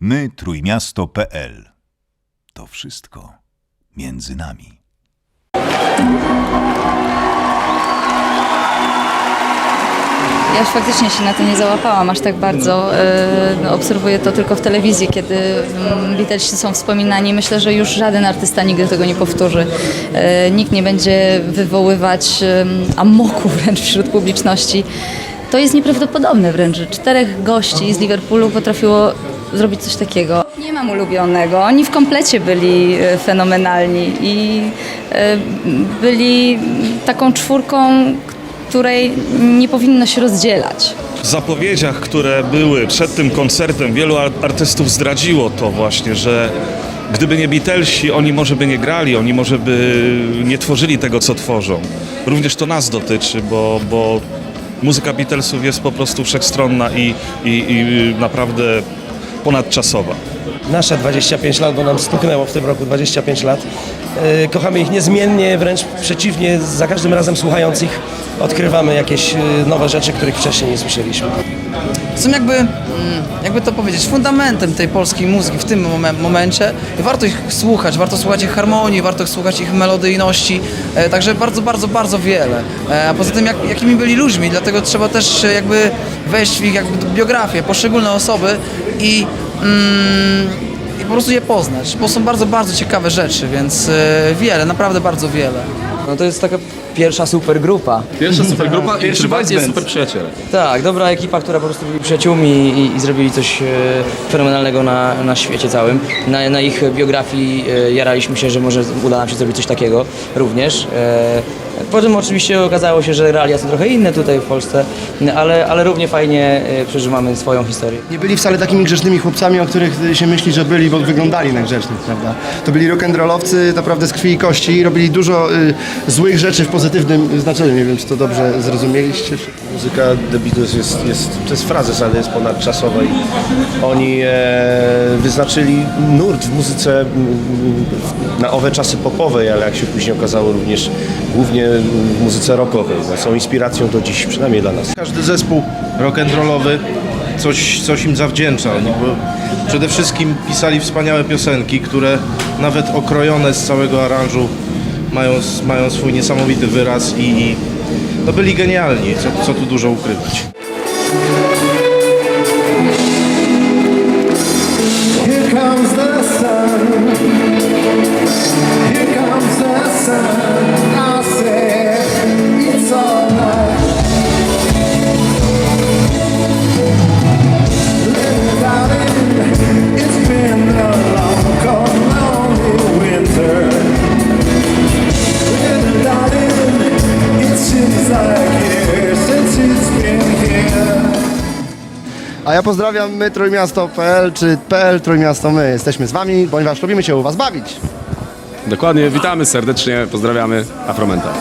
My trójmiasto.pl To wszystko między nami. Ja już faktycznie się na to nie załapałam aż tak bardzo. E, obserwuję to tylko w telewizji, kiedy mm, Beatlesi są wspominani. Myślę, że już żaden artysta nigdy tego nie powtórzy. E, nikt nie będzie wywoływać em, amoku wręcz wśród publiczności. To jest nieprawdopodobne wręcz, czterech gości z Liverpoolu potrafiło zrobić coś takiego. Nie mam ulubionego. Oni w komplecie byli e, fenomenalni i e, byli taką czwórką, której nie powinno się rozdzielać. W zapowiedziach, które były przed tym koncertem, wielu ar- artystów zdradziło to właśnie, że gdyby nie Beatlesi, oni może by nie grali, oni może by nie tworzyli tego, co tworzą. Również to nas dotyczy, bo, bo muzyka Beatlesów jest po prostu wszechstronna i, i, i naprawdę ponadczasowa. Nasze 25 lat, bo nam stuknęło w tym roku 25 lat. E, Kochamy ich niezmiennie, wręcz przeciwnie, za każdym razem słuchając ich odkrywamy jakieś e, nowe rzeczy, których wcześniej nie słyszeliśmy. są jakby, mm, jakby to powiedzieć, fundamentem tej polskiej muzyki w tym momen- momencie. Warto ich słuchać, warto słuchać ich harmonii, warto słuchać ich melodyjności, e, także bardzo, bardzo, bardzo wiele. A poza tym, jak, jakimi byli ludźmi, dlatego trzeba też jakby wejść w ich jakby biografię, poszczególne osoby i, i po prostu je poznać, bo są bardzo, bardzo ciekawe rzeczy, więc e, wiele, naprawdę bardzo wiele. No to jest taka pierwsza super grupa. Pierwsza supergrupa i prywatnie super przyjaciele. Tak, dobra ekipa, która po prostu byli przyjaciółmi i, i zrobili coś e, fenomenalnego na, na świecie całym. Na, na ich biografii e, jaraliśmy się, że może uda nam się zrobić coś takiego również. E, potem oczywiście okazało się, że realia są trochę inne tutaj w Polsce, ale, ale równie fajnie e, przeżywamy swoją historię. Nie byli wcale takimi grzecznymi chłopcami, o których się myśli, że byli, bo wyglądali na grzecznych, prawda? To byli rock'n'rollowcy naprawdę z krwi i kości, robili dużo y, złych rzeczy w pozytywnym znaczeniu. Nie wiem, czy to dobrze zrozumieliście. Muzyka The Beatles jest, jest, to jest frazes, ale jest ponadczasowa i oni e, wyznaczyli nurt w muzyce na owe czasy popowej, ale jak się później okazało również głównie w muzyce rockowej. No, są inspiracją do dziś, przynajmniej dla nas. Każdy zespół rock'n'rollowy coś, coś im zawdzięcza. Oni bo przede wszystkim pisali wspaniałe piosenki, które nawet okrojone z całego aranżu mają, mają swój niesamowity wyraz i, i no byli genialni, co, co tu dużo ukrywać. A ja pozdrawiam my Trójmiasto.pl czy PL Trójmiasto My. Jesteśmy z wami, ponieważ lubimy się u was bawić. Dokładnie, witamy serdecznie, pozdrawiamy Afromenta.